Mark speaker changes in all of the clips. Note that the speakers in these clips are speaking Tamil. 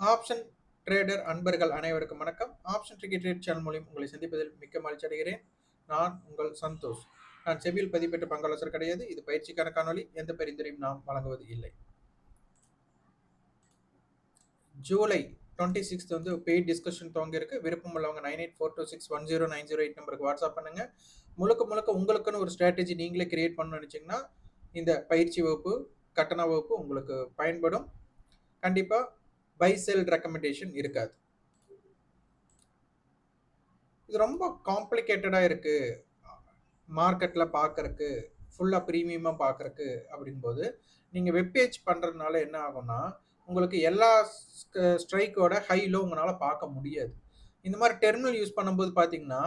Speaker 1: ஆப்ஷன் ட்ரேடர் அன்பர்கள் அனைவருக்கும் வணக்கம். ஆப்ஷன் டிக்கெட் ட்ரேட் சேனல் மூலியம் உங்களை சந்திப்பதில் மிக்க மகிழ்ச்சி அடைகிறேன். நான் உங்கள் சந்தோஷ். நான் செவியில் பதிப்பெற்ற பங்காளசர் கிடையாது. இது பயிற்சிக்கான காணொலி எந்த பரிந்துரையும் நாம் வழங்குவது இல்லை. ஜூலை டுவெண்ட்டி சிக்ஸ்த் வந்து பெய்ட் டிஸ்கஷன் துவங்கியிருக்கு. விருப்பம் உள்ளவங்க nine eight four two six one zero nine zero eight நம்பருக்கு வாட்ஸ்அப் பண்ணுங்க. முழுக்க முழுக்க உங்களுக்குன்னு ஒரு ஸ்ட்ராட்டஜி நீங்களே கிரியேட் பண்ணணும்னு நினச்சிங்கன்னா இந்த பயிற்சி வகுப்பு கட்டண வகுப்பு உங்களுக்கு பயன்படும். கண்டிப்பாக பை செல் ரெக்கமெண்டேஷன் இருக்காது. இது ரொம்ப காம்ப்ளிகேட்டடாக இருக்குது மார்க்கெட்டில் பார்க்கறக்கு ஃபுல்லாக ப்ரீமியமாக பார்க்கறக்கு அப்படின்போது நீங்கள் வெப்பேஜ் பண்ணுறதுனால என்ன ஆகும்னா உங்களுக்கு எல்லா ஸ்ட்ரைக்கோட ஹைலோ உங்களால் பார்க்க முடியாது. இந்த மாதிரி டெர்மினல் யூஸ் பண்ணும்போது பார்த்தீங்கன்னா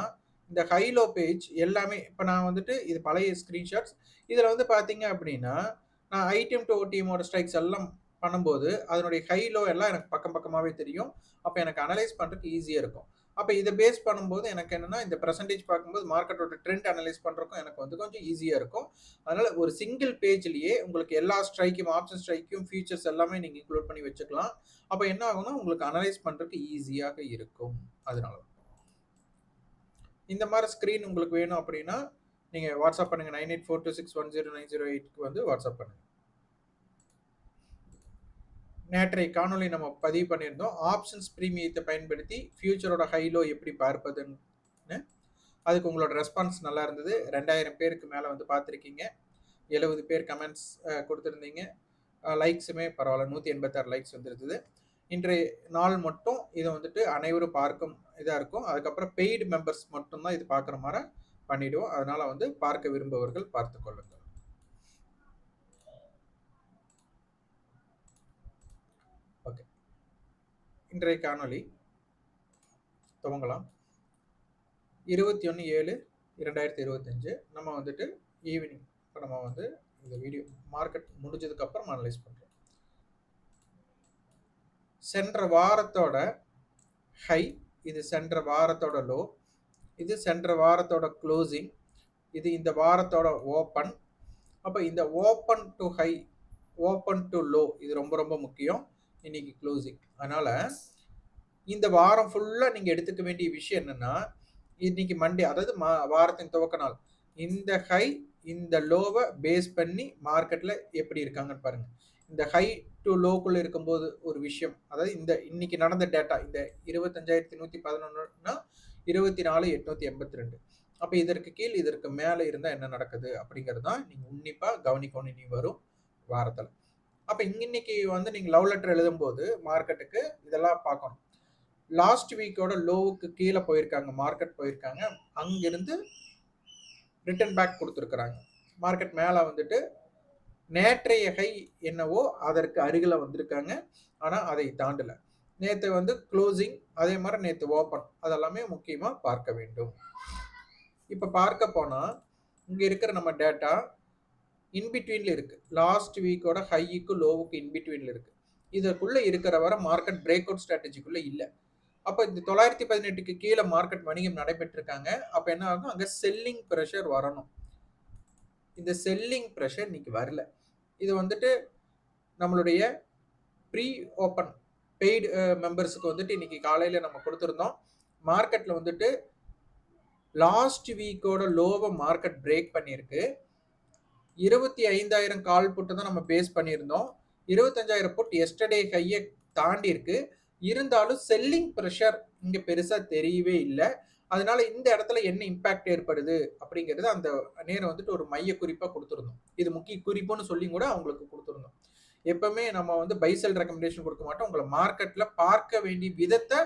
Speaker 1: இந்த ஹை லோ பேஜ் எல்லாமே இப்போ நான் வந்துட்டு இது பழைய ஸ்க்ரீன்ஷாட்ஸ் இதில் வந்து பார்த்தீங்க அப்படின்னா நான் ஐடிஎம் டு ஓடிஎம்மோட ஸ்ட்ரைக்ஸ் எல்லாம் பண்ணும்போது அதனுடைய ஹை லோ எல்லாம் எனக்கு பக்கம் பக்கமாகவே தெரியும். அப்போ எனக்கு அனலைஸ் பண்ணுறதுக்கு ஈஸியாக இருக்கும். அப்போ இதை பேஸ் பண்ணும்போது எனக்கு என்னென்னா இந்த பர்சன்டேஜ் பார்க்கும்போது மார்க்கெட்டோட ட்ரெண்ட் அனலைஸ் பண்ணுறக்கும் எனக்கு வந்து கொஞ்சம் ஈஸியாக இருக்கும். அதனால் ஒரு சிங்கிள் பேஜ்லேயே உங்களுக்கு எல்லா ஸ்ட்ரைக்கும் ஆப்ஷன் ஸ்ட்ரைக்கும் ஃபீச்சர்ஸ் எல்லாமே நீங்கள் இன்க்ளூட் பண்ணி வச்சுக்கலாம். அப்போ என்ன ஆகும்னா உங்களுக்கு அனலைஸ் பண்ணுறதுக்கு ஈஸியாக இருக்கும். அதனால. இந்த மாதிரி ஸ்க்ரீன் உங்களுக்கு வேணும் அப்படின்னா நீங்கள் வாட்ஸ்அப் பண்ணுங்கள் nine eight four two six one zero nine zero எயிட்க்கு வந்து வாட்ஸ்அப் பண்ணுங்கள் நேற்றைய காணொலி நம்ம பதிவு பண்ணியிருந்தோம். ஆப்ஷன்ஸ் ப்ரீமியத்தை பயன்படுத்தி ஃபியூச்சரோட ஹைலோ எப்படி பார்ப்பதுன்னு. அதுக்கு உங்களோட ரெஸ்பான்ஸ் நல்லா இருந்தது. ரெண்டாயிரம் பேருக்கு மேலே வந்து பார்த்துருக்கீங்க. எழுபது பேர் கமெண்ட்ஸ் கொடுத்துருந்தீங்க. லைக்ஸுமே பரவாயில்ல. நூற்றி எண்பத்தாறு லைக்ஸ் வந்துருந்தது. இன்றைய நாள் மட்டும் இதை வந்துட்டு அனைவரும் பார்க்கும் இதாக இருக்கும். அதுக்கப்புறம் பெய்டு மெம்பர்ஸ் மட்டும்தான் இது பார்க்குற மாதிரி பண்ணிவிடுவோம் அதனால் வந்து பார்க்க விரும்புபவர்கள் பார்த்து கொள்ளுங்கள் ஓகே இன்றைய காணொளி துவங்கலாம். இருபத்தி ஒன்று ஏழு இரண்டாயிரத்தி இருபத்தஞ்சு நம்ம வந்துட்டு ஈவினிங் இப்போ நம்ம வந்து இந்த வீடியோ மார்க்கெட் முடிஞ்சதுக்கப்புறம் அனலைஸ் பண்ணுறோம் சென்ற வாரத்தோட ஹை இது சென்ற வாரத்தோட லோ இது சென்ற வாரத்தோட க்ளோசிங் இது இந்த வாரத்தோட ஓப்பன் அப்போ இந்த open to high open to low இது ரொம்ப ரொம்ப முக்கியம். இன்னைக்கு க்ளோசிங் அதனால் இந்த வாரம் ஃபுல்லாக நீங்கள் எடுத்துக்க வேண்டிய விஷயம் என்னென்னா இன்னைக்கு மண்டே அதாவது மா வாரத்தின் துவக்க நாள். இந்த ஹை இந்த லோவை பேஸ் பண்ணி மார்க்கெட்டில் எப்படி இருக்காங்கன்னு பாருங்கள் இந்த ஹை டு லோக்குள்ளே இருக்கும்போது ஒரு விஷயம் அதாவது இந்த இன்னைக்கு நடந்த டேட்டா இந்த இருபத்தஞ்சாயிரத்தி நூற்றி பதினொன்றுனா இருபத்தி நாலு எட்நூற்றி எண்பத்தி ரெண்டு. அப்போ இதற்கு கீழ் இதற்கு மேலே இருந்தால் என்ன நடக்குது அப்படிங்கிறது தான் நீங்கள் உன்னிப்பாக கவனிக்கணும் இனி வரும் வாரத்தில். அப்போ இன்னைக்கு வந்து நீங்கள் லவ் லெட்டர் எழுதும்போது மார்க்கெட்டுக்கு இதெல்லாம் பார்க்கணும். லாஸ்ட் வீக்கோட லோவுக்கு கீழே போயிருக்காங்க மார்க்கெட் போயிருக்காங்க. அங்கிருந்து ரிட்டர்ன் பேக் கொடுத்துருக்குறாங்க. மார்க்கெட் மேலே வந்துட்டு நேற்றைய ஹை என்னவோ அதற்கு அருகில் வந்திருக்காங்க. ஆனால் அதை தாண்டலை. நேற்று வந்து க்ளோசிங் அதே மாதிரி நேற்று ஓப்பன் அதெல்லாமே முக்கியமாக பார்க்க வேண்டும். இப்போ பார்க்க போனால் இங்கே இருக்கிற நம்ம டேட்டா இன்பிட்வீனில் இருக்குது லாஸ்ட் வீக்கோட ஹைக்கு லோவுக்கு இன்பிட்வீனில் இருக்குது இதற்குள்ளே இருக்கிற வர மார்க்கெட் பிரேக் அவுட் ஸ்ட்ராட்டஜிக்குள்ளே இல்லை. அப்போ இந்த தொள்ளாயிரத்தி பதினெட்டுக்கு கீழே மார்க்கெட் வணிகம் நடைபெற்றிருக்காங்க. அப்போ என்ன ஆகும்? அங்கே செல்லிங் ப்ரெஷர் வரணும். இந்த செல்லிங் ப்ரெஷர் இன்னைக்கு வரல. இது வந்துட்டு நம்மளுடைய ப்ரீ ஓப்பன் பெய்டு மெம்பர்ஸுக்கு வந்துட்டு இன்னைக்கு காலையில் நம்ம கொடுத்துருந்தோம். மார்க்கெட்டில் வந்துட்டு லாஸ்ட் வீக்கோட லோவை மார்க்கெட் பிரேக் பண்ணியிருக்கு. இருபத்தி ஐந்தாயிரம் கால் புட்டு தான் நம்ம பேஸ் பண்ணியிருந்தோம். இருபத்தஞ்சாயிரம் புட் எஸ்டர்டே கையை தாண்டி இருக்கு இருந்தாலும் செல்லிங் ப்ரெஷர் இங்கே பெருசாக தெரியவே இல்லை. அதனால இந்த இடத்துல என்ன இம்பாக்ட் ஏற்படுது? அப்படிங்கிறது அந்த நேரம் வந்துட்டு ஒரு மைய குறிப்பாக கொடுத்துருந்தோம். இது முக்கிய குறிப்புன்னு சொல்லி கூட அவங்களுக்கு கொடுத்துருந்தோம். எப்பவுமே நம்ம வந்து பைசல் ரெக்கமெண்டேஷன் கொடுக்க மாட்டோம். உங்களை மார்க்கெட்டில் பார்க்க வேண்டிய விதத்தை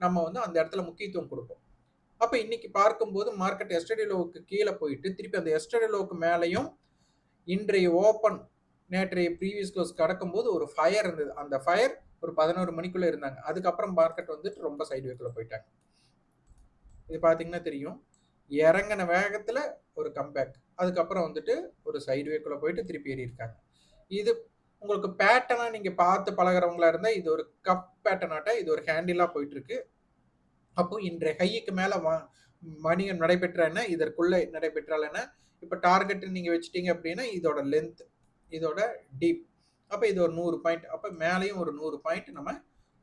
Speaker 1: நம்ம வந்து அந்த இடத்துல முக்கியத்துவம் கொடுப்போம். அப்போ இன்னைக்கு பார்க்கும்போது மார்க்கெட் எஸ்டடி லோவுக்கு கீழே போயிட்டு திருப்பி அந்த எஸ்டடி லோவுக்கு மேலேயும் இன்றைய ஓப்பன் நேற்றைய ப்ரீவியஸ் க்ளோஸ் கடக்கும்போது ஒரு ஃபயர் இருந்தது. அந்த ஃபயர் ஒரு பதினோரு மணிக்குள்ளே இருந்தாங்க. அதுக்கப்புறம் மார்க்கெட் வந்துட்டு ரொம்ப சைடுவேக்கில் போயிட்டாங்க. இது பார்த்தீங்கன்னா தெரியும். இறங்கின வேகத்தில் ஒரு கம்பேக் அதுக்கப்புறம் வந்துட்டு ஒரு சைடுவேக்குள்ளே போயிட்டு திருப்பி ஏறி இருக்காங்க. இது உங்களுக்கு பேட்டர்னாக நீங்கள் பார்த்து பழகிறவங்களா இருந்தால் இது ஒரு கப் பேட்டர்னாட்ட இது ஒரு ஹேண்டிலாக போயிட்டுருக்கு. அப்போ இன்றைய ஹைக்கு மேலே வா வணிகம் நடைபெற்ற என்ன? இதற்குள்ளே நடைபெற்றால் என்ன? இப்போ டார்கெட் நீங்கள் வச்சுட்டீங்க அப்படின்னா இதோட லென்த் இதோட டீப் அப்போ இது ஒரு நூறு பாயிண்ட் அப்போ மேலேயும் ஒரு நூறு பாயிண்ட் நம்ம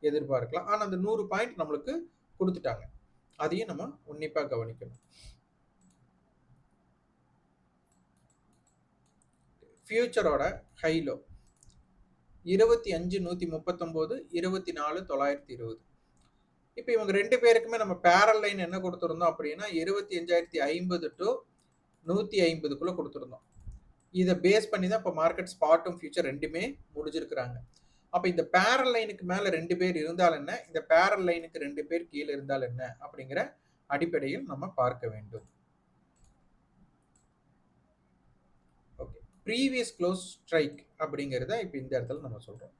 Speaker 1: எதிர்பார்க்கலாம். ஆனால் அந்த நூறு பாயிண்ட் நம்மளுக்கு கொடுத்துட்டாங்க. அதையும் நம்ம உன்னிப்பாக கவனிக்கணும். ஃபியூச்சரோட ஹைலோ இருபத்தி அஞ்சு நூற்றி முப்பத்தொம்போது இருபத்தி நாலு தொள்ளாயிரத்தி இருபது. இப்போ இவங்க ரெண்டு பேருக்குமே நம்ம பேரல் லைன் என்ன கொடுத்துருந்தோம் அப்படின்னா இருபத்தி அஞ்சாயிரத்தி ஐம்பது டு நூற்றி ஐம்பதுக்குள்ளே கொடுத்துருந்தோம். இதை பேஸ் பண்ணி தான் இப்போ மார்க்கெட் ஸ்பாட்டும் ஃபியூச்சர் ரெண்டுமே முடிஞ்சிருக்கிறாங்க. அப்போ இந்த பேரல் லைனுக்கு மேலே ரெண்டு பேர் இருந்தால் என்ன? இந்த பேரல் லைனுக்கு ரெண்டு பேர் கீழே இருந்தால் என்ன? அப்படிங்கிற அடிப்படையில் நம்ம பார்க்க வேண்டும். ஓகே ப்ரீவியஸ் க்ளோஸ் ஸ்ட்ரைக் அப்படிங்கிறத இப்போ இந்த இடத்துல நம்ம சொல்கிறோம்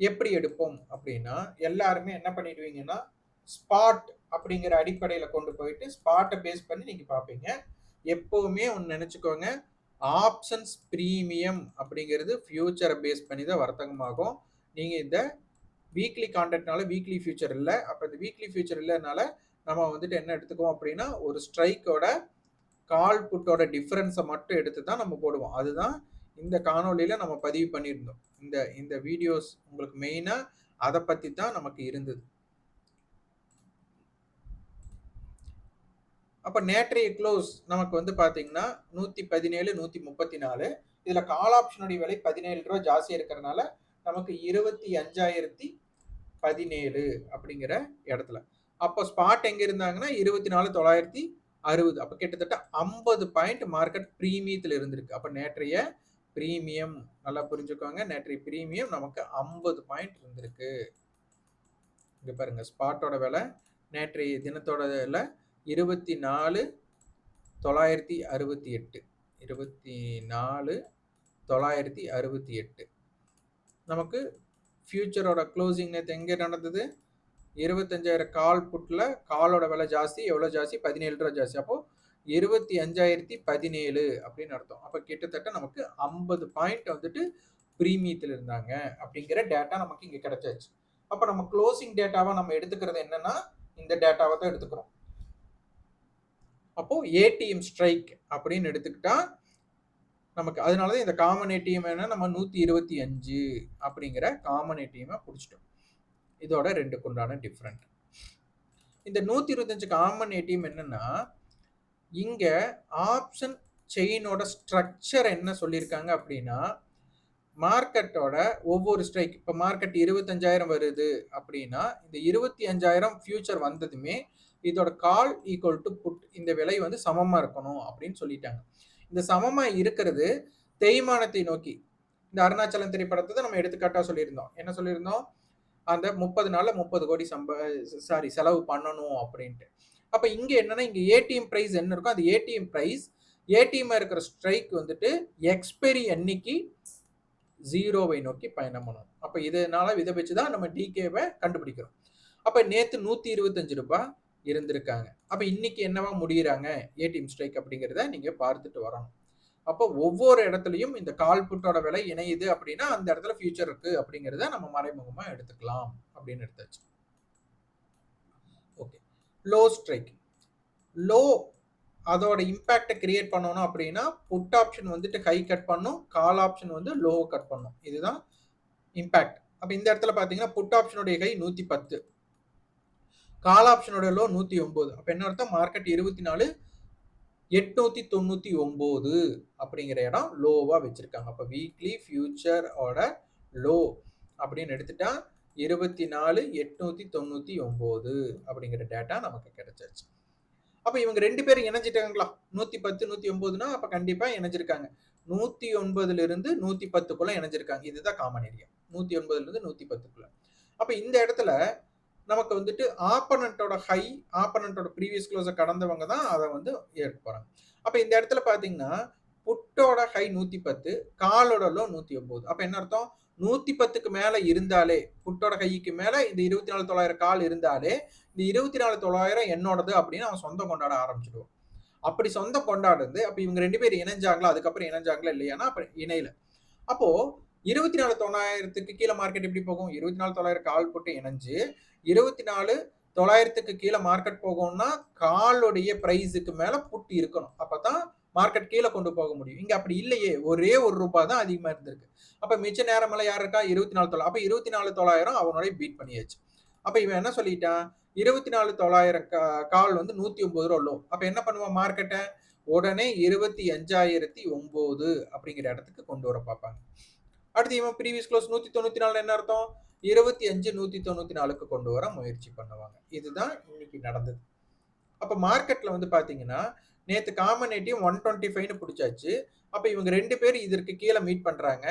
Speaker 1: எப்படி எடுப்போம் அப்படின்னா எல்லாருமே என்ன பண்ணிடுவீங்கன்னா ஸ்பாட் அப்படிங்கிற அடிப்படையில் கொண்டு போயிட்டு ஸ்பாட்டை பேஸ் பண்ணி நீங்கள் பார்ப்பீங்க. எப்போவுமே ஒன்று நினச்சிக்கோங்க. ஆப்ஷன்ஸ் ப்ரீமியம் அப்படிங்கிறது ஃப்யூச்சரை பேஸ் பண்ணி தான் வர்த்தகமாகும். நீங்கள் இந்த வீக்லி கான்டாக்ட்னால வீக்லி ஃபியூச்சர் இல்லை. அப்போ இந்த வீக்லி ஃபியூச்சர் இல்லைனால நம்ம வந்துட்டு என்ன எடுத்துக்குவோம் அப்படின்னா ஒரு ஸ்ட்ரைக்கோட கால் புட்டோட டிஃப்ரென்ஸை மட்டும் எடுத்து தான் நம்ம போடுவோம். அதுதான் இந்த காணொலியில் நம்ம பதிவு பண்ணியிருந்தோம். இந்த இந்த வீடியோஸ் உங்களுக்கு மெயினாக அதை பற்றி தான் நமக்கு இருந்தது. அப்போ நேற்றைய க்ளோஸ் நமக்கு வந்து பார்த்தீங்கன்னா நூற்றி பதினேழு நூற்றி முப்பத்தி நாலு இதில் கால் ஆப்ஷனுடைய விலை பதினேழு ரூபா ஜாஸ்தியாக இருக்கிறனால நமக்கு இருபத்தி அஞ்சாயிரத்தி பதினேழு அப்படிங்கிற இடத்துல. அப்போ ஸ்பாட் எங்கே இருந்தாங்கன்னா இருபத்தி நாலு தொள்ளாயிரத்தி அறுபது. அப்போ கிட்டத்தட்ட ஐம்பது பாயிண்ட் மார்க்கெட் ப்ரீமியத்தில் இருந்திருக்கு. அப்போ நேற்றைய ப்ரீமியம் நல்லா புரிஞ்சுக்கோங்க. நேற்றைய ப்ரீமியம் நமக்கு ஐம்பது பாயிண்ட் இருந்திருக்கு. இங்கே பாருங்க ஸ்பாட்டோட விலை நேற்றைய தினத்தோட விலை இருபத்தி நாலு தொள்ளாயிரத்தி அறுபத்தி எட்டு. இருபத்தி நாலு தொள்ளாயிரத்தி அறுபத்தி எட்டு. நமக்கு ஃப்யூச்சரோட க்ளோசிங் நேற்று எங்கே நடந்தது? இருபத்தஞ்சாயிரம் கால் புட்டில் காலோட விலை ஜாஸ்தி எவ்வளோ ஜாஸ்தி? பதினேழு ரூபா ஜாஸ்தி. அப்போது இருபத்தி அஞ்சாயிரத்தி பதினேழு அப்படின்னு அர்த்தம். அப்போ கிட்டத்தட்ட நமக்கு ஐம்பது பாயிண்ட் வந்துட்டு ப்ரீமியத்தில் இருந்தாங்க அப்படிங்கிற டேட்டா நமக்கு இங்கே கிடச்சாச்சு. அப்போ நம்ம க்ளோசிங் டேட்டாவை நம்ம எடுத்துக்கிறது என்னென்னா இந்த டேட்டாவை தான் எடுத்துக்கிறோம். அப்போது ஏடிஎம் ஸ்ட்ரைக் அப்படின்னு எடுத்துக்கிட்டா நமக்கு அதனால தான் இந்த காமன் ஏடிஎம் என்ன? நம்ம நூற்றி இருபத்தி அஞ்சு அப்படிங்கிற காமன் ஏடிஎம்மை பிடிச்சிட்டோம். இதோட ரெண்டுக்கு உண்டான டிஃப்ரெண்ட் இந்த நூற்றி இருபத்தஞ்சு காமன் ஏடிஎம் என்னென்னா இங்கே ஆப்ஷன் செயினோட ஸ்ட்ரக்சர் என்ன சொல்லியிருக்காங்க அப்படின்னா மார்க்கெட்டோட ஒவ்வொரு ஸ்ட்ரைக் இப்போ மார்க்கெட் இருபத்தஞ்சாயிரம் வருது அப்படின்னா இந்த இருபத்தி அஞ்சாயிரம் ஃபியூச்சர் வந்ததுமே இதோட கால் ஈக்குவல் டு புட் இந்த விலை வந்து சமமாக இருக்கணும் அப்படின்னு சொல்லிட்டாங்க. இந்த சமமாக இருக்கிறது தேய்மானத்தை நோக்கி. இந்த அருணாச்சலம் திரைப்படத்தை தான் நம்ம எடுத்துக்காட்டாக சொல்லியிருந்தோம். என்ன சொல்லியிருந்தோம்? அந்த முப்பது நாளில் முப்பது கோடி சம்ப சாரி செலவு பண்ணணும் அப்படின்ட்டு. அப்போ இங்கே என்னன்னா இங்கே ஏடிஎம் ப்ரைஸ் என்ன இருக்கோ அந்த ஏடிஎம் ப்ரைஸ் ஏடிஎம்மாக இருக்கிற ஸ்ட்ரைக் வந்துட்டு எக்ஸ்பெரி அன்னைக்கு ஜீரோவை நோக்கி பயணம் பண்ணணும். அப்போ இதனால இதை வச்சு தான் நம்ம டிகேவை கண்டுபிடிக்கிறோம். அப்போ நேற்று நூற்றி இருபத்தஞ்சு ரூபாய் இருந்திருக்காங்க. அப்போ இன்னைக்கு என்னவா முடிகிறாங்க ஏடிஎம் ஸ்ட்ரைக் அப்படிங்கிறத நீங்கள் பார்த்துட்டு வரணும். அப்போ ஒவ்வொரு இடத்துலையும் இந்த கால் புட்டோட விலை இணையுது அப்படின்னா அந்த இடத்துல ஃபியூச்சர் இருக்கு அப்படிங்கிறத நம்ம மறைமுகமாக எடுத்துக்கலாம் அப்படின்னு எடுத்தாச்சு. ஓகே லோ ஸ்ட்ரைக் லோ அதோட இம்பேக்டை கிரியேட் பண்ணணும் அப்படின்னா புட் ஆப்ஷன் வந்துட்டு ஹை கட் பண்ணும் கால் ஆப்ஷன் வந்து லோ கட் பண்ணும். இதுதான் இம்பேக்ட் அப்போ இந்த இடத்துல பார்த்தீங்கன்னா புட் ஆப்ஷனுடைய கை நூற்றி பத்து. கால் ஆப்ஷனோட லோ நூற்றி ஒம்பது அப்போ என்ன அர்த்தம்? மார்க்கெட் இருபத்தி நாலு எட்நூத்தி தொண்ணூற்றி ஒம்பது அப்படிங்கிற இடம் லோவாக வச்சுருக்காங்க. அப்போ வீக்லி ஃபியூச்சரோட லோ அப்படின்னு எடுத்துட்டா இருபத்தி நாலு எட்நூற்றி தொண்ணூற்றி ஒம்பது அப்படிங்கிற டேட்டா நமக்கு கிடைச்சாச்சு அப்போ இவங்க ரெண்டு பேரும் இணைஞ்சிட்டாங்களா? நூற்றி பத்து நூற்றி ஒன்பதுனா அப்போ கண்டிப்பாக இணைஞ்சிருக்காங்க. நூற்றி ஒன்பதுலேருந்து நூற்றி பத்துக்குள்ள இணைஞ்சிருக்காங்க. இதுதான் காமன் ஏரியா நூற்றி ஒன்பதுலேருந்து நூற்றி பத்துக்குள்ள. அப்போ இந்த இடத்துல நமக்கு வந்துட்டு ஆப்பனண்ட்டோட ஹை ஆப்பனண்ட்டோட ப்ரீவியஸ் க்ளோஸை கடந்தவங்க தான் அதை வந்து ஏற்க போகிறாங்க அப்போ இந்த இடத்துல பார்த்தீங்கன்னா புட்டோட ஹை நூற்றி பத்து காலோட லோ நூற்றி ஒம்பது அப்போ என்ன அர்த்தம்? நூற்றி பத்துக்கு மேலே இருந்தாலே புட்டோட கைக்கு மேலே இந்த இருபத்தி நாலு தொள்ளாயிரம் கால் இருந்தாலே இந்த இருபத்தி நாலு தொள்ளாயிரம் என்னோடது அப்படின்னு அவன் சொந்தம் கொண்டாட ஆரம்பிச்சிடுவோம் அப்படி சொந்தம் கொண்டாடுறது அப்போ இவங்க ரெண்டு பேர் இணைஞ்சாங்களா? அதுக்கப்புறம் இணைஞ்சாங்களா இல்லையானா அப்போ இணையில. அப்போது இருபத்தி நாலு தொள்ளாயிரத்துக்கு கீழே மார்க்கெட் எப்படி போகும்? இருபத்தி நாலு தொள்ளாயிரம் கால் போட்டு இணைஞ்சு இருபத்தி நாலு தொள்ளாயிரத்துக்கு கீழே மார்க்கெட் போகும்னா காலுடைய ப்ரைஸுக்கு மேலே புட்டு இருக்கணும். அப்போ தான் மார்க்கெட் கீழே கொண்டு போக முடியும். இங்கே அப்படி இல்லையே. ஒரே ஒரு ரூபாய் தான் அதிகமாக இருந்திருக்கு. அப்போ மிச்ச நேரமெல்லாம் யார் இருக்கா? இருபத்தி நாலு தொள்ளாயிரம். அப்போ இருபத்தி நாலு தொள்ளாயிரம் அவனோட பீட் பண்ணியாச்சு. அப்போ இவன் என்ன சொல்லிட்டான்? இருபத்தி நாலு தொள்ளாயிரம் கால் வந்து நூற்றி ஒம்பது ரூபா லோ அப்போ என்ன பண்ணுவான் மார்க்கெட்டை உடனே இருபத்தி அஞ்சாயிரத்தி ஒம்பது அப்படிங்கிற இடத்துக்கு கொண்டு வர பார்ப்பாங்க. அடுத்து இவன் ப்ரீவியஸ் க்ளோஸ் நூத்தி தொண்ணூத்தி நாலு என்ன அர்த்தம்? இருபத்தி அஞ்சு நூத்தி தொண்ணூத்தி நாலுக்கு கொண்டு வர முயற்சி பண்ணுவாங்க. இதுதான் இன்னைக்கு நடந்தது. அப்ப மார்க்கெட்ல வந்து பாத்தீங்கன்னா நேத்து ஏடிஎம் ஒன் டுவெண்ட்டி ஃபைவ்னு பிடிச்சாச்சு. அப்ப இவங்க ரெண்டு பேரும் இதற்கு கீழே மீட் பண்றாங்க.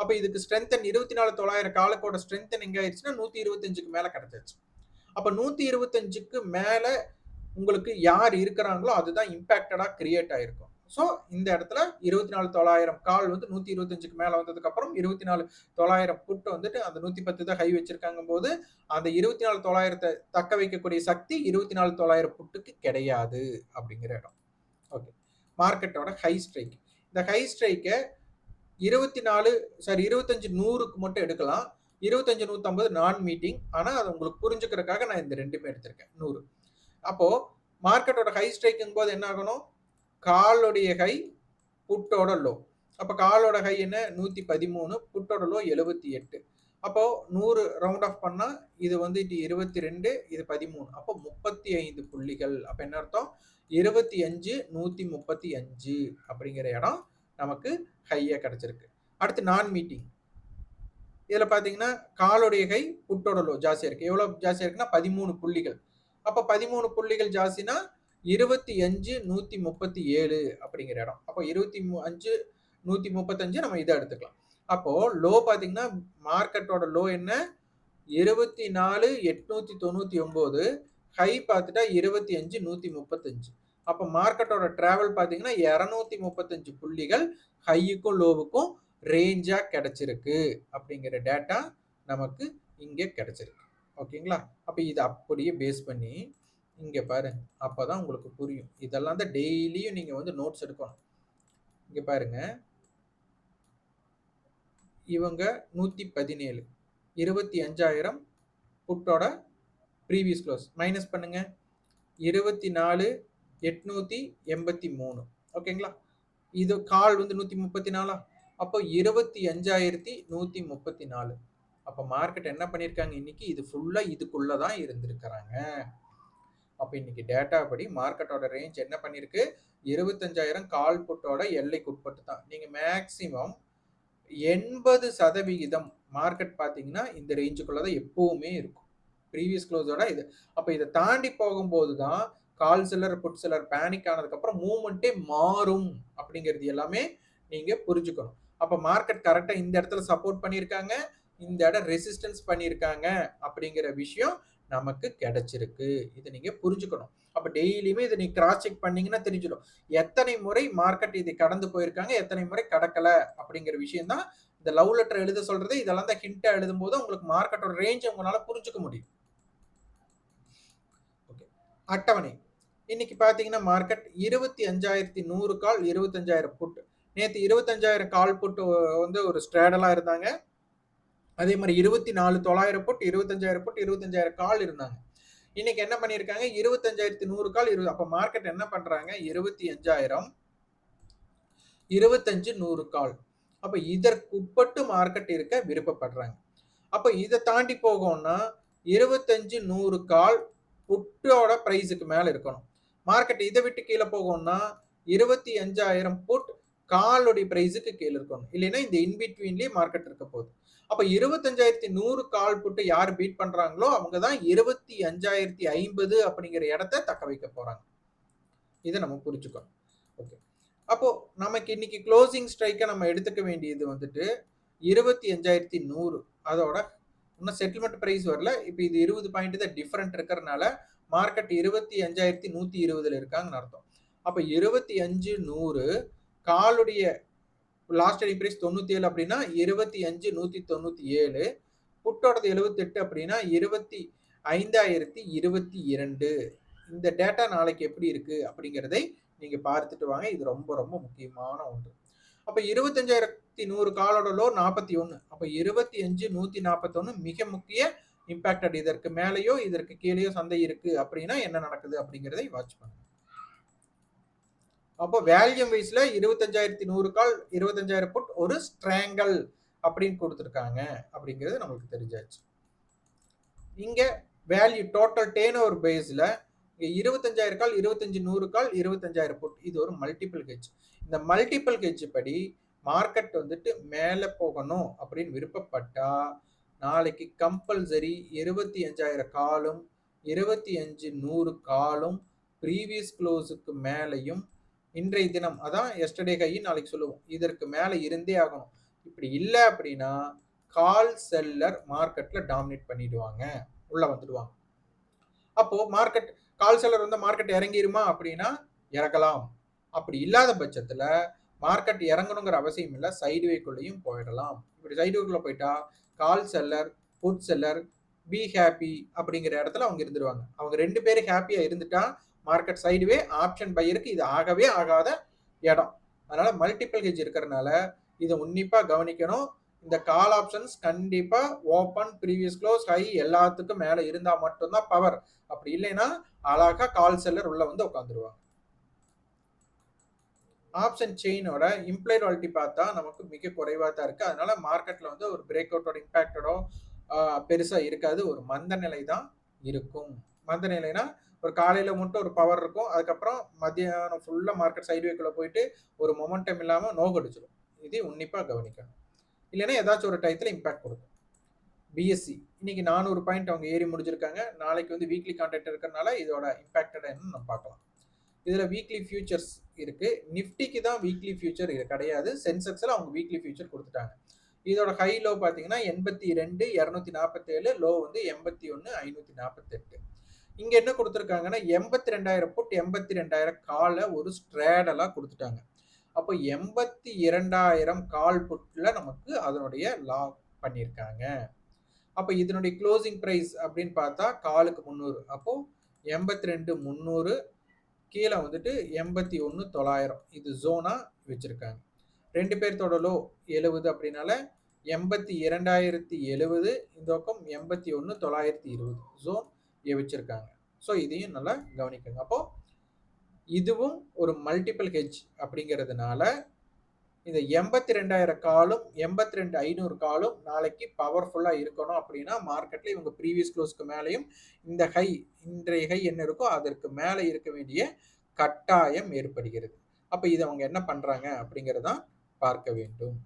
Speaker 1: அப்ப இதுக்கு ஸ்ட்ரென்தன் இருபத்தி நாலு தொள்ளாயிரம் காலக்கோட ஸ்ட்ரென்தன் எங்க ஆயிடுச்சுன்னா நூத்தி இருபத்தஞ்சுக்கு மேல கிடைச்சாச்சு அப்ப நூத்தி இருபத்தஞ்சுக்கு மேல உங்களுக்கு யார் இருக்கிறாங்களோ அதுதான் இம்பாக்டடா கிரியேட் ஆயிருக்கும். ஸோ இந்த இடத்துல இருபத்தி நாலு தொள்ளாயிரம் கால் வந்து நூற்றி இருபத்தஞ்சுக்கு மேலே வந்ததுக்கு அப்புறம் இருபத்தி நாலு தொள்ளாயிரம் புட்டு வந்துட்டு அந்த நூற்றி பத்து தான் ஹை வச்சிருக்காங்க போது அந்த இருபத்தி நாலு தொள்ளாயிரத்தை தக்க வைக்கக்கூடிய சக்தி இருபத்தி நாலு தொள்ளாயிரம் புட்டுக்கு கிடையாது அப்படிங்கிற இடம். ஓகே மார்க்கெட்டோட ஹை ஸ்ட்ரைக் இந்த ஹை ஸ்ட்ரைக்கை இருபத்தி நாலு சாரி இருபத்தஞ்சு நூறுக்கு மட்டும் எடுக்கலாம். இருபத்தஞ்சு நூற்றம்பது நான் மீட்டிங் ஆனால் அது உங்களுக்கு புரிஞ்சுக்கிறதுக்காக நான் இந்த ரெண்டுமே எடுத்திருக்கேன். நூறு. அப்போது மார்க்கெட்டோட ஹை ஸ்ட்ரைக்குங்கும் போது என்ன ஆகணும்? காலோடைய ஹை புட்டோட லோ. அப்போ காலோட ஹை என்ன? நூற்றி பதிமூணு புட்டோட லோ எழுபத்தி எட்டு அப்போது நூறு ரவுண்ட் ஆஃப் பண்ணால் இது வந்து இருபத்தி ரெண்டு இது பதிமூணு. அப்போ முப்பத்தி ஐந்து புள்ளிகள். அப்போ என்ன அர்த்தம்? இருபத்தி அஞ்சு நூற்றி முப்பத்தி அஞ்சு அப்படிங்கிற இடம் நமக்கு ஹையாக கிடச்சிருக்கு. அடுத்து நான் மீட்டிங் இதில் பார்த்தீங்கன்னா காலோடைய கை புட்டோட லோ ஜாஸ்தியாக இருக்குது எவ்வளோ ஜாஸ்தியாக இருக்குன்னா பதிமூணு புள்ளிகள். அப்போ பதிமூணு புள்ளிகள் ஜாஸ்தினா இருபத்தி அஞ்சு நூற்றி முப்பத்தி ஏழு அப்படிங்கிற இடம். அப்போ இருபத்தி அஞ்சு நூற்றி முப்பத்தஞ்சு நம்ம இதை எடுத்துக்கலாம். அப்போது லோ பார்த்தீங்கன்னா மார்க்கெட்டோட லோ என்ன? இருபத்தி நாலு எட்நூற்றி தொண்ணூற்றி ஒம்பது ஹை பார்த்துட்டா இருபத்தி அஞ்சு நூற்றி முப்பத்தஞ்சு. அப்போ மார்க்கெட்டோட ட்ராவல் பார்த்தீங்கன்னா இரநூத்தி முப்பத்தஞ்சு புள்ளிகள் ஹையுக்கும் லோவுக்கும் ரேஞ்சாக கிடச்சிருக்கு அப்படிங்கிற டேட்டா நமக்கு இங்கே கிடச்சிருக்கு. ஓகேங்களா அப்போ இதை அப்படியே பேஸ் பண்ணி இங்கே பாரு அப்போ தான் உங்களுக்கு புரியும். இதெல்லாம் தான் டெய்லியும் நீங்கள் வந்து நோட்ஸ் எடுக்கணும். இங்கே பாருங்க. இவங்க நூற்றி பதினேழு இருபத்தி அஞ்சாயிரம் புட்டோட ப்ரீவியஸ் க்ளோஸ் மைனஸ் பண்ணுங்க. இருபத்தி நாலு எட்நூற்றி எண்பத்தி மூணு. ஓகேங்களா இது கால் வந்து நூற்றி முப்பத்தி நாலா அப்போ இருபத்தி அஞ்சாயிரத்தி நூற்றி முப்பத்தி நாலு அப்போ மார்க்கெட் என்ன பண்ணியிருக்காங்க இன்னைக்கு? இது ஃபுல்லாக இதுக்குள்ளே தான் இருந்திருக்கிறாங்க. அப்போ இன்னைக்கு டேட்டா படி மார்க்கெட்டோட ரேஞ்ச் என்ன பண்ணியிருக்கு இருபத்தஞ்சாயிரம் கால் புட்டோட எல்லைக்கு உட்பட்டு தான். நீங்கள் மேக்சிமம் எண்பது சதவிகிதம் மார்க்கெட் பார்த்தீங்கன்னா இந்த ரேஞ்சுக்குள்ளே தான் எப்போவுமே இருக்கும். ப்ரீவியஸ் க்ளோஸோட இது. அப்போ இதை தாண்டி போகும்போது தான் கால் சிலர் புட் சிலர் பேனிக் ஆனதுக்கப்புறம் மூமெண்ட்டே மாறும் அப்படிங்கிறது எல்லாமே நீங்கள் புரிஞ்சுக்கணும். அப்போ மார்க்கெட் கரெக்டாக இந்த இடத்துல சப்போர்ட் பண்ணியிருக்காங்க இந்த இடம் ரெசிஸ்டன்ஸ் பண்ணியிருக்காங்க அப்படிங்கிற விஷயம் நமக்கு கிடைச்சிருக்கு. இதை நீங்கள் புரிஞ்சுக்கணும். அப்போ டெய்லியுமே இதை நீங்கள் கிராஸ் செக் பண்ணீங்கன்னா தெரிஞ்சிடும். எத்தனை முறை மார்க்கெட் இதை கடந்து போயிருக்காங்க எத்தனை முறை கடக்கல அப்படிங்கிற விஷயம் தான் இந்த லவ் லெட்டர் எழுத சொல்றது. இதெல்லாம் தான் ஹிண்டா எழுதும் போது உங்களுக்கு மார்க்கெட்டோட ரேஞ்ச் உங்களால புரிஞ்சுக்க முடியும். ஓகே அட்டவணை. இன்னைக்கு பார்த்தீங்கன்னா மார்க்கெட் இருபத்தி அஞ்சாயிரத்தி நூறு கால் இருபத்தஞ்சாயிரம் புட் நேற்று இருபத்தஞ்சாயிரம் கால் புட்டு வந்து ஒரு ஸ்ட்ராடலாக இருந்தாங்க. அதே மாதிரி இருபத்தி நாலு தொள்ளாயிரம் போட்டு இருபத்தஞ்சாயிரம் போட்டு இருபத்தஞ்சாயிரம் கால் இருந்தாங்க. இன்னைக்கு என்ன பண்ணியிருக்காங்க? இருபத்தஞ்சாயிரத்தி நூறு கால் இரு அப்போ மார்க்கெட் என்ன பண்ணுறாங்க இருபத்தி அஞ்சாயிரம் இருபத்தஞ்சு நூறு கால். அப்போ இதற்குட்பட்டு மார்க்கெட் இருக்க விருப்பப்படுறாங்க. அப்போ இதை தாண்டி போகணும்னா இருபத்தஞ்சு நூறு கால் புட்டோட ப்ரைஸுக்கு மேலே இருக்கணும். மார்க்கெட் இதை விட்டு கீழே போகணும்னா இருபத்தி அஞ்சாயிரம் புட் காலுடைய ப்ரைஸுக்கு கீழே இருக்கணும். இல்லைன்னா இந்த இன்பிட்வீன்லேயே மார்க்கெட் இருக்க போகுது. அப்போ இருபத்தஞ்சாயிரத்தி நூறு கால் புட்டு யார் பீட் பண்ணுறாங்களோ அவங்க தான் இருபத்தி அஞ்சாயிரத்தி ஐம்பது அப்படிங்கிற இடத்த தக்க வைக்க போகிறாங்க இதை நம்ம புரிச்சுக்கோ ஓகே அப்போ நமக்கு இன்னைக்கு க்ளோசிங் ஸ்ட்ரைக்கை நம்ம எடுத்துக்க வேண்டியது வந்துட்டு இருபத்தி அஞ்சாயிரத்தி நூறு. அதோட இன்னும் செட்டில்மெண்ட் ப்ரைஸ் வரல. இப்போ இது இருபது பாயிண்ட் தான் டிஃப்ரெண்ட் இருக்கிறனால மார்க்கெட் இருபத்தி அஞ்சாயிரத்தி நூற்றி இருபதுல இருக்காங்கன்னு அர்த்தம். அப்போ இருபத்தி அஞ்சு நூறு காலுடைய லாஸ்ட் எடிங் பிரைஸ் தொண்ணூற்றி ஏழு அப்படின்னா இருபத்தி அஞ்சு நூற்றி தொண்ணூற்றி ஏழு. புட்டோடது எழுபத்தெட்டு அப்படின்னா இருபத்தி ஐந்தாயிரத்தி இருபத்தி இரண்டு. இந்த டேட்டா நாளைக்கு எப்படி இருக்கு அப்படிங்கிறதை நீங்க பார்த்துட்டு வாங்க. இது ரொம்ப ரொம்ப முக்கியமான ஒன்று. அப்ப இருபத்தஞ்சாயிரத்தி நூறு காலோட லோ நாற்பத்தி ஒன்று அப்ப இருபத்தி அஞ்சு நூத்தி நாற்பத்தொன்னு மிக முக்கிய இம்பாக்டட் இதற்கு மேலேயோ இதற்கு கீழேயோ சந்தை இருக்கு அப்படின்னா என்ன நடக்குது அப்படிங்கிறதை வாட்ச் பண்ணுங்க. அப்போ வேல்யூம் வைஸ்ல இருபத்தஞ்சாயிரத்தி நூறு கால் இருபத்தஞ்சாயிரம் புட் ஒரு ஸ்ட்ராங்கல் அப்படின்னு கொடுத்துருக்காங்க அப்படிங்கிறது நம்மளுக்கு தெரிஞ்சாச்சு. இங்க வேல்யூ டோட்டல் டேன் ஓவர் பேஸில் இங்கே இருபத்தஞ்சாயிரம் கால் இருபத்தஞ்சு நூறு கால் இருபத்தஞ்சாயிரம் புட் இது ஒரு மல்டிபிள் ஹெச் இந்த மல்டிபிள் ஹெச் படி மார்க்கெட் வந்துட்டு மேலே போகணும் அப்படின்னு விருப்பப்பட்டா நாளைக்கு கம்பல்சரி இருபத்தி அஞ்சாயிரம் காலும் இருபத்தி அஞ்சு நூறு காலும் ப்ரீவியஸ் க்ளோஸுக்கு மேலேயும் இன்றைய தினம் அதான் எஸ்டர்டே கை நாளைக்கு சொல்லுவோம். இதற்கு மேலே இருந்தே ஆகணும். இப்படி இல்லை அப்படின்னா கால் செல்லர் மார்க்கெட்டில் டாமினேட் பண்ணிடுவாங்க. உள்ளே வந்துடுவாங்க. அப்போது மார்க்கெட் கால் செல்லர் வந்து மார்க்கெட் இறங்கிருமா அப்படின்னா இறக்கலாம். அப்படி இல்லாத பட்சத்தில் மார்க்கெட் இறங்கணுங்கிற அவசியம் இல்லை சைடுவேக்குள்ளேயும் போயிடலாம். இப்படி சைடுவேக்குள்ளே போயிட்டா call seller put seller be happy அப்படிங்கிற இடத்துல அவங்க இருந்துருவாங்க. அவங்க ரெண்டு பேரும் ஹாப்பியாக இருந்துட்டா மார்க்கெட் சைடுவே ஆப்ஷன் பையருக்கு இது ஆகவே ஆகாத இடம். அதனால மல்டிபிள் ஹெஜ் இருக்கிறனால இதை உன்னிப்பாக கவனிக்கணும். இந்த கால் ஆப்ஷன்ஸ் கண்டிப்பாக ஓப்பன் ப்ரீவியஸ் க்ளோஸ் ஹை எல்லாத்துக்கும் மேலே இருந்தால் மட்டும்தான் பவர் அப்படி இல்லைன்னா அழகா கால் செல்லர் உள்ளே வந்து உட்காந்துருவாங்க ஆப்ஷன் செயினோட இம்ப்ளைட் வாலிட்டி பார்த்தா நமக்கு மிக குறைவாக தான் இருக்குது அதனால மார்க்கெட்டில் வந்து ஒரு பிரேக் அவுட்டோட இம்பேக்டடோ பெருசாக இருக்காது. ஒரு மந்த நிலை தான் இருக்கும். மந்த நிலைனா ஒரு காலையில் மட்டும் ஒரு பவர் இருக்கும். அதுக்கப்புறம் மத்தியானம் ஃபுல்லாக மார்க்கெட் சைடுவேக்குள்ளே போயிட்டு ஒரு மொமெண்டம் இல்லாமல் நோகடிச்சிடும் இது உன்னிப்பாக கவனிக்கணும். இல்லைன்னா ஏதாச்சும் ஒரு டயத்தில் இம்பாக்ட் கொடுக்கும். பிஎஸ்சி இன்னைக்கு நானூறு பாயிண்ட் அவங்க ஏறி முடிஞ்சிருக்காங்க. நாளைக்கு வந்து வீக்லி கான்ட்ராக்ட் இருக்கிறனால இதோட இம்பாக்டட் என்னன்னு நம்ம பார்க்கலாம். இதில் வீக்லி ஃபியூச்சர்ஸ் இருக்குது நிஃப்டிக்கு தான் வீக்லி ஃபியூச்சர் இது கிடையாது. சென்செக்ஸில் அவங்க வீக்லி ஃபியூச்சர் கொடுத்துட்டாங்க. இதோட ஹை லோ பார்த்தீங்கன்னா எண்பத்தி ரெண்டு இரநூத்தி நாற்பத்தேழு லோ வந்து எண்பத்தி ஒன்று ஐநூற்றி நாற்பத்தெட்டு இங்கே என்ன கொடுத்துருக்காங்கன்னா எண்பத்தி ரெண்டாயிரம் புட் எண்பத்தி ரெண்டாயிரம் காலை ஒரு ஸ்ட்ரேடலாக கொடுத்துட்டாங்க. அப்போ எண்பத்தி இரண்டாயிரம் கால் புட்டில் நமக்கு அதனுடைய லாக் பண்ணியிருக்காங்க. அப்போ இதனுடைய க்ளோசிங் ப்ரைஸ் அப்படின்னு பார்த்தா காலுக்கு முந்நூறு. அப்போது எண்பத்தி ரெண்டு முந்நூறு கீழே வந்துட்டு எண்பத்தி ஒன்று தொள்ளாயிரம். இது ஜோனாக வச்சுருக்காங்க. ரெண்டு பேர்த்தோட லோ எழுபது அப்படின்னால எண்பத்தி இரண்டாயிரத்தி எழுபது இந்த பக்கம் எண்பத்தி ஒன்று தொள்ளாயிரத்தி இருபது. ஜோன் வச்சுருக்காங்க ஸோ இதையும் நல்லா கவனிக்கங்க. அப்போது இதுவும் ஒரு மல்டிபிள் ஹெஜ் அப்படிங்கிறதுனால இந்த எண்பத்தி ரெண்டாயிரம் காலும் எண்பத்தி ரெண்டு ஐநூறு காலும் நாளைக்கு பவர்ஃபுல்லாக இருக்கணும் அப்படின்னா மார்க்கெட்டில் இவங்க ப்ரீவியஸ் க்ளோஸ்க்கு மேலேயும் இந்த ஹை இன்றைய ஹை என்ன இருக்கோ அதற்கு மேலே இருக்க வேண்டிய கட்டாயம் ஏற்படுகிறது. அப்போ இதை அவங்க என்ன பண்ணுறாங்க அப்படிங்கிறதான் பார்க்க வேண்டும்.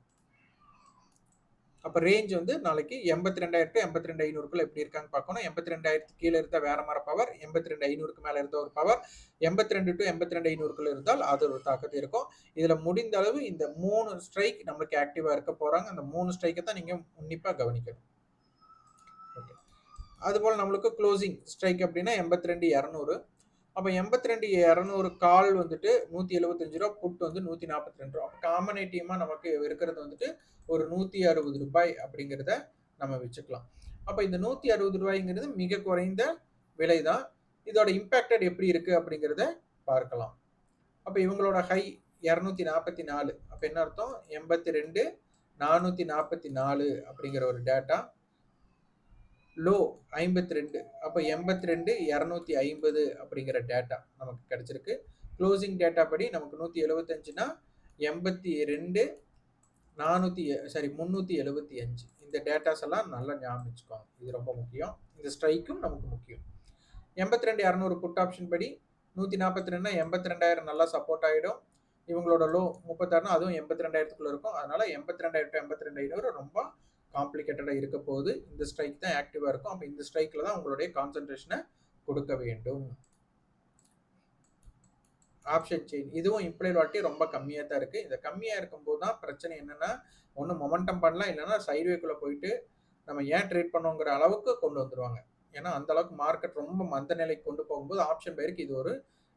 Speaker 1: அப்போ ரேஞ்ச் வந்து நாளைக்கு எண்பத்தி ரெண்டாயிரம் டு எண்பத்தி ரெண்டு ஐநூறுக்குள்ள எப்படி இருக்காங்க பார்க்கணும். எண்பத்தி ரெண்டாயிரத்து கீழே இருந்தால் வேற மாதிரி பவர் எண்பத்தி ரெண்டு ஐநூறுக்கு மேலே இருந்த ஒரு பவர் எண்பத்தி ரெண்டு டு எண்பத்தி ரெண்டு ஐநூறுக்குள்ள இருந்தால் அது ஒரு தாக்கத்தை இருக்கும். இதில் முடிந்த அளவு இந்த மூணு ஸ்ட்ரைக் நம்மளுக்கு ஆக்டிவாக இருக்க போகிறாங்க அந்த மூணு ஸ்ட்ரைக்கை தான் நீங்கள் உன்னிப்பாக கவனிக்கணும். ஓகே அதுபோல் நம்மளுக்கு க்ளோசிங் ஸ்ட்ரைக் அப்படின்னா எண்பத்தி ரெண்டு இரநூறு. அப்போ எண்பத்தி ரெண்டு இரநூறு கால் வந்துட்டு நூற்றி எழுபத்தஞ்சு ரூபா புட் வந்து நூற்றி நாற்பத்தி ரெண்டு ரூபா. அப்போ காம்பனேட்டிவமாக நமக்கு இருக்கிறது வந்துட்டு ஒரு நூற்றி அறுபது ரூபாய் அப்படிங்கிறத நம்ம வச்சுக்கலாம். அப்போ இந்த நூற்றி அறுபது ரூபாய்ங்கிறது மிக குறைந்த விலை தான் இதோட இம்பேக்டட் எப்படி இருக்குது அப்படிங்கிறத பார்க்கலாம். அப்போ இவங்களோட ஹை இரநூத்தி நாற்பத்தி நாலு அப்போ என்ன அர்த்தம்? எண்பத்தி ரெண்டு நானூற்றி நாற்பத்தி நாலு அப்படிங்கிற ஒரு டேட்டா லோ ஐம்பத்தி ரெண்டு அப்போ எண்பத்தி ரெண்டு இரநூத்தி ஐம்பது அப்படிங்கிற டேட்டா நமக்கு கிடச்சிருக்கு. க்ளோசிங் டேட்டா படி நமக்கு நூற்றி எழுபத்தஞ்சுனா எண்பத்தி ரெண்டு நானூற்றி சாரி முந்நூற்றி எழுபத்தி அஞ்சு. இந்த டேட்டாஸ் எல்லாம் நல்லா ஞாபகம் வச்சுக்கோங்க. இது ரொம்ப முக்கியம். இந்த ஸ்ட்ரைக்கும் நமக்கு முக்கியம். எண்பத்தி ரெண்டு இரநூறு புட் ஆப்ஷன் படி நூற்றி நாற்பத்தி ரெண்டுனா எண்பத்தி ரெண்டாயிரம் நல்லா சப்போர்ட் ஆகிடும் இவங்களோட லோ முப்பத்தாறுனா அதுவும் எண்பத்தி ரெண்டாயிரத்துக்குள்ளே இருக்கும். அதனால் எண்பத்தி ரெண்டாயிரத்து எண்பத்தி ரெண்டாயிரம் ரொம்ப காம்ப்ளிகேட்டடாக இருக்க போது இந்த ஸ்ட்ரைக் தான் ஆக்டிவாக இருக்கும். அப்போ இந்த ஸ்ட்ரைக்கில் தான் உங்களுடைய கான்சன்ட்ரேஷனை கொடுக்க வேண்டும். ஆப்ஷன் செயின் இதுவும் இம்ப்ளைட் வாட்டி ரொம்ப கம்மியாக தான் இருக்குது இந்த கம்மியாக இருக்கும்போது தான் பிரச்சனை என்னென்னா ஒன்று மொமெண்டம் பண்ணலாம் இல்லைன்னா சைட்வேக்குள்ளே போயிட்டு நம்ம ஏன் ட்ரேட் பண்ணோங்கிற அளவுக்கு கொண்டு வந்துடுவாங்க ஏன்னா அந்த அளவுக்கு மார்க்கெட் ரொம்ப மந்த நிலைக்கு கொண்டு போகும்போது ஆப்ஷன் பேருக்கு இது ஒரு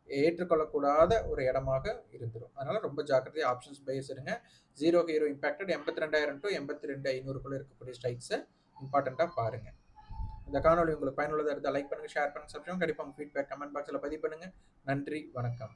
Speaker 1: ஏற்றுக்கொள்ளக்கூடாத ஒரு இடமாக இருந்துடும் அதனால் ரொம்ப ஜாக்கிரதையாக ஆப்ஷன்ஸ் பேஸ் இருங்க ஜீரோ ஹீரோ இம்பாக்டட் எண்பத்தி ரெண்டாயிரம் டு எண்பத்தி ரெண்டு ஐநூறுக்குள்ளே இருக்கக்கூடிய ஸ்ட்ரைக்ஸை இம்பார்ட்டண்ட்டாக பாருங்கள் இந்த காணொலி உங்களுக்கு பயனுள்ளதாக இருந்தால் லைக் பண்ணுங்கள் ஷேர் பண்ணுங்கள் சப்ஸ்கிரைப் கண்டிப்பாக உங்கள் ஃபீட்பேக் கமெண்ட் பாக்ஸில் பதிவு பண்ணுங்கள் நன்றி வணக்கம்.